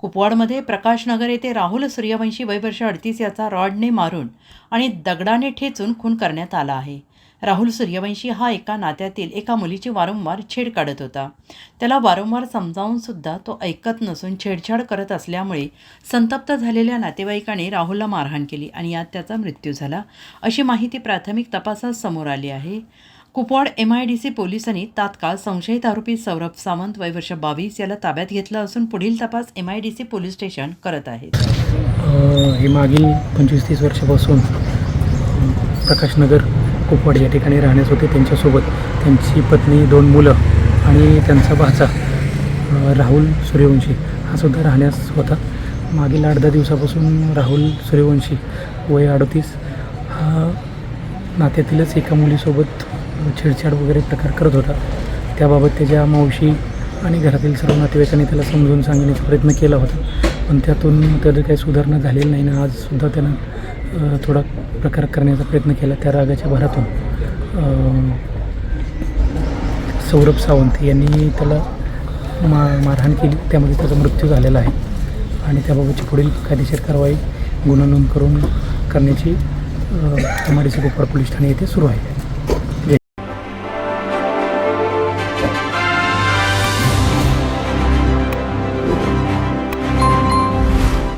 कुपवाडमध्ये प्रकाशनगर येथे राहुल सूर्यवंशी वयवर्ष अडतीस याचा रॉडने मारून आणि दगडाने ठेचून खून करण्यात आला आहे. राहुल सूर्यवंशी हा एका नात्यातील एका मुलीची वारंवार छेड काढत होता. त्याला वारंवार समजावूनसुद्धा तो ऐकत नसून छेडछाड करत असल्यामुळे संतप्त झालेल्या नातेवाईकाने राहुलला मारहाण केली आणि यात त्याचा मृत्यू झाला. अशी माहिती प्राथमिक तपासात समोर आली आहे. Kupwad M I D C पोलिसांनी तात्काळ संशयित आरोपी सौरभ सावंत वय वर्ष बावीस याला ताब्यात घेतलं असून पुढील तपास M I D C police station करत आहेत. हे मागील पंचवीस तीस वर्षापासून प्रकाशनगर कुपवाड या ठिकाणी राहण्यास होते. त्यांच्यासोबत त्यांची पत्नी दोन मुलं आणि त्यांचा भाचा राहुल सूर्यवंशी हा सुद्धा राहण्यास होता. मागील आठ दहा दिवसापासून राहुल सूर्यवंशी वय अडतीस हा नात्यातीलच एका मुलीसोबत छेडछाड वगैरे प्रकार करत होता. त्याबाबत त्याच्या मावशी आणि घरातील सर्व नातेवाईकांनी त्याला समजून सांगण्याचा प्रयत्न केला होता. पण त्यातून त्याचं काही सुधारणा झालेली नाही ना आजसुद्धा त्यानं थोडा प्रकार करण्याचा प्रयत्न केला त्या रागाच्या भरातून. सौरभ सावंत यांनी त्याला मा मारहाण केली. त्यामध्ये त्याचा मृत्यू झालेला आहे. आणि त्याबाबतची पुढील कायदेशीर कारवाई गुन्हा नोंद करून करण्याची एम गोपाळ पोलीस ठाणे येथे सुरू आहे.